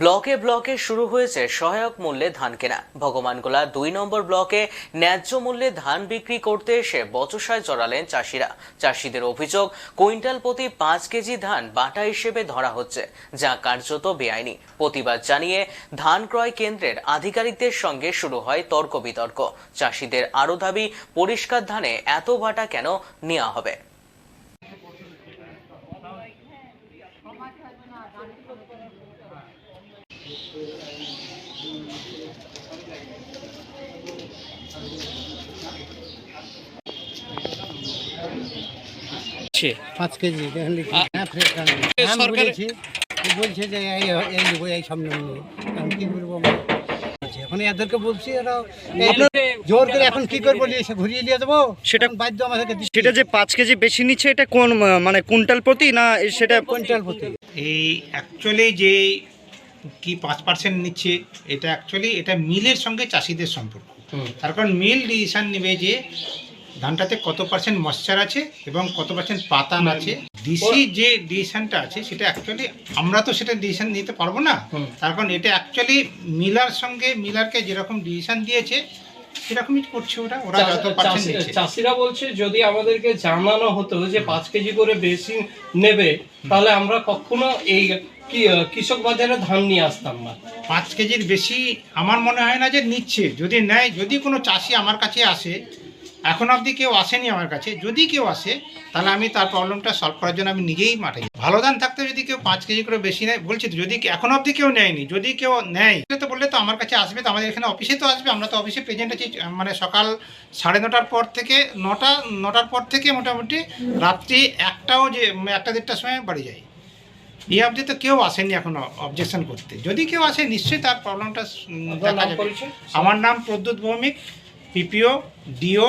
ব্লকে ব্লকে শুরু হয়েছে সহায়ক মূল্যে ধান কেনা। ভগবানগোলা দুই নম্বর ব্লকে ন্যায্য মূল্যে ধান বিক্রি করতে এসে বচসায় জড়ালেন চাষিরা। চাষিদের অভিযোগ, কুইন্টাল প্রতি পাঁচ কেজি ধান বাটা হিসেবে ধরা হচ্ছে, যা কার্যত বেআইনি। প্রতিবাদ জানিয়ে ধান ক্রয় কেন্দ্রের আধিকারিকদের সঙ্গে শুরু হয় তর্ক বিতর্ক চাষিদের আরও দাবি, পরিষ্কার ধানে এত বাটা কেন নেওয়া হবে? পাঁচ কেজি। হ্যাঁ আমি বলেছি যে এই এই নেব এই সামনে নেব আমি কি বলব এখন এদেরকে বলছি এরা জোর করে এখন কি করব এসে ঘুরিয়ে নিয়ে দেবো সেটা- বাধ্য আমাদেরকে সেটা যে পাঁচ কেজি বেশি নিচ্ছে এটা কোন মানে কুইন্টাল প্রতি না সেটা কুইন্টাল প্রতি। এই অ্যাকচুয়ালি যে কি পাঁচ পার্সেন্ট নিচ্ছে এটা অ্যাকচুয়ালি এটা মিলের সঙ্গে চাষিদের সম্পর্ক। তার কারণ মিল ডিসিশন নেবে যে ধানটাতে কত পার্সেন্ট ময়শ্চার আছে এবং কত পার্সেন্ট পাতান আছে। ডিসি যে ডিসিশনটা আছে সেটা অ্যাকচুয়ালি আমরা তো সেটা ডিসিশন নিতে পারব না। তার কারণ এটা অ্যাকচুয়ালি মিলার সঙ্গে মিলারকে যেরকম ডিসিশন দিয়েছে সেরকমই করছে ওরা। ওরা যত পার্সেন্ট চাষি- চাষিরা বলছে যদি আমাদেরকে জানানো হতো যে পাঁচ কেজি করে বেশি নেবে তাহলে আমরা কখনো এই কৃষক বাজারে ধান নিয়ে আসতাম না। পাঁচ কেজির বেশি আমার মনে হয় না যে নিচ্ছে। যদি নেয়, যদি কোনো চাষি আমার কাছে আসে, এখন অবধি কেউ আসেনি আমার কাছে, যদি কেউ আসে, তাহলে আমি তার প্রবলেমটা সলভ করার জন্য আমি নিজেই মাঠে ভালো ধান থাকতে যদি কেউ পাঁচ কেজি করে বেশি নেয়, বলছি যদি এখন অবধি কেউ নেয়নি, যদি কেউ নেয় তো বললে তো আমার কাছে আসবে, তো আমাদের এখানে অফিসে তো আসবে, আমরা তো অফিসে প্রেজেন্ট আছি মানে সকাল সাড়ে নটার পর থেকে, নটা, নটার পর থেকে মোটামুটি রাত্রি একটাও যে, একটা দেড়টার সময় বাড়ি যায় এই অবধি তো কেউ আসেনি এখন অবজেকশন করতে। যদি কেউ আসে নিশ্চয়ই তার প্রবলেমটা দেখা যাবে। আমার নাম প্রদ্যুৎ ভৌমিক পিপিও ডিও